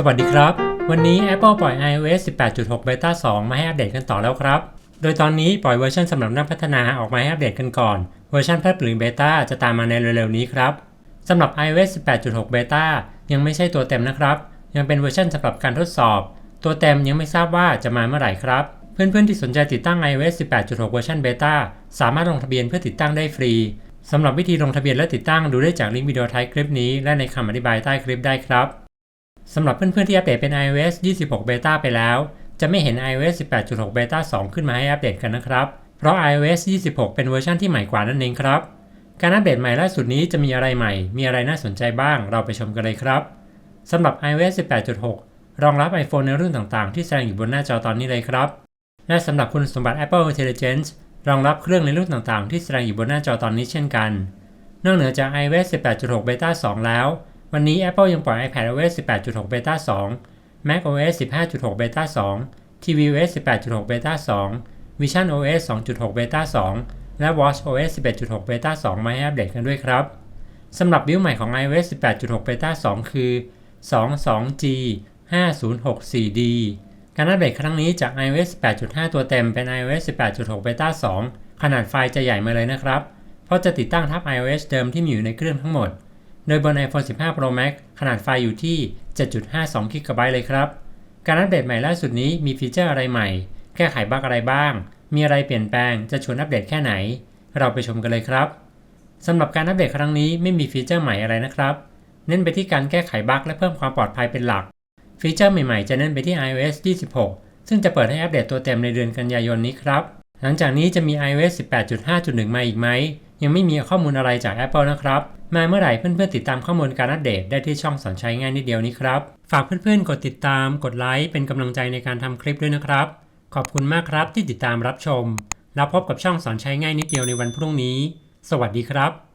สวัสดีครับ วันนี้ Apple ปล่อย iOS 18.6 Beta 2 มาให้อัปเดตกันต่อแล้วครับ โดยตอนนี้ปล่อยเวอร์ชันสำหรับนักพัฒนาออกมาให้อัปเดตกันก่อน เวอร์ชันแพร่ปลือ Beta จะตามมาในเร็วๆนี้ครับสำหรับ iOS 18.6 Beta ยังไม่ใช่ตัวเต็มนะครับ ยังเป็นเวอร์ชันสำหรับการทดสอบ ตัวเต็มยังไม่ทราบว่าจะมาเมื่อไหร่ครับ เพื่อนๆที่สนใจติดตั้ง iOS 18.6 เวอร์ชัน Beta สามารถลงทะเบียนเพื่อติดตั้งได้ฟรีสำหรับวิธีลงทะเบียนและติดตั้งดูได้จากลิงก์วิดีโอท้ายคลิปนี้ และในคำอธิบายใต้คลิปได้ครับ สำหรับเพื่อนๆที่อัปเดตเป็น iOS 26 Beta ไปแล้ว จะไม่เห็น iOS 18.6 Beta 2 ขึ้นมาให้อัปเดตกันนะครับ เพราะ iOS 26 เป็นเวอร์ชันที่ใหม่กว่านั่นเองครับ การอัปเดตใหม่ล่าสุดนี้จะมีอะไรใหม่ มีอะไรน่าสนใจบ้าง เราไปชมกันเลยครับสำหรับ iOS 18.6 รองรับ iPhone ในรุ่นต่างๆ ที่แสดงอยู่บนหน้าจอตอนนี้เลยครับ และสำหรับคุณสมบัติ Apple Intelligence รองรับเครื่องในรุ่นต่างๆ ที่แสดงอยู่บนหน้าจอตอนนี้เช่นกัน นอกเหนือจาก iOS 18.6 Beta 2 แล้ว วันนี้ Apple ยังปล่อย iPadOS 18.6 Beta 2 macOS 15.6 Beta 2 tvOS 18.6 Beta 2 visionOS 2.6 Beta 2 และ watchOS 11.6 Beta 2 มาให้อัปเดตกันด้วยครับ สำหรับบิลใหม่ของ iOS 18.6 Beta 2 คือ 22G 5064D การอัปเดตครั้งนี้จาก iOS 8.5 ตัวเต็มเป็น iOS 18.6 Beta 2 ขนาดไฟล์จะใหญ่มาเลยนะครับ เพราะจะติดตั้งทับ iOS เดิมที่มีอยู่ในเครื่องทั้งหมด โดยบน iPhone 15 Pro Max ขนาดไฟล์อยู่ที่ 7.52 GB เลยครับ การอัปเดตใหม่ล่าสุดนี้มีฟีเจอร์อะไรใหม่ แก้ไขบั๊กอะไรบ้าง มีอะไรเปลี่ยนแปลง จะชวนอัปเดตแค่ไหน เราไปชมกันเลยครับสำหรับการอัปเดตครั้งนี้ไม่มีฟีเจอร์ใหม่อะไรนะครับ เน้นไปที่การแก้ไขบั๊กและเพิ่มความปลอดภัยเป็นหลัก ฟีเจอร์ใหม่ๆ จะเน้นไปที่ iOS 26 ซึ่งจะเปิดให้อัปเดตตัวเต็มในเดือนกันยายนนี้ครับ หลังจากนี้จะมี iOS 18.5.1 มาอีกไหม ยังไม่มีข้อมูลอะไรจาก Apple นะครับ มาเมื่อไหร่เพื่อนๆติดตามข้อมูลการอัปเดตได้ที่ช่องสอนใช้ง่ายนิดเดียวนี้ครับ ฝากเพื่อนๆ กดติดตาม กดไลค์ เป็นกำลังใจในการทำคลิปด้วยนะครับ ขอบคุณมากครับที่ติดตามรับชม แล้วพบกับช่องสอนใช้ง่ายนิดเดียวในวันพรุ่งนี้ สวัสดีครับ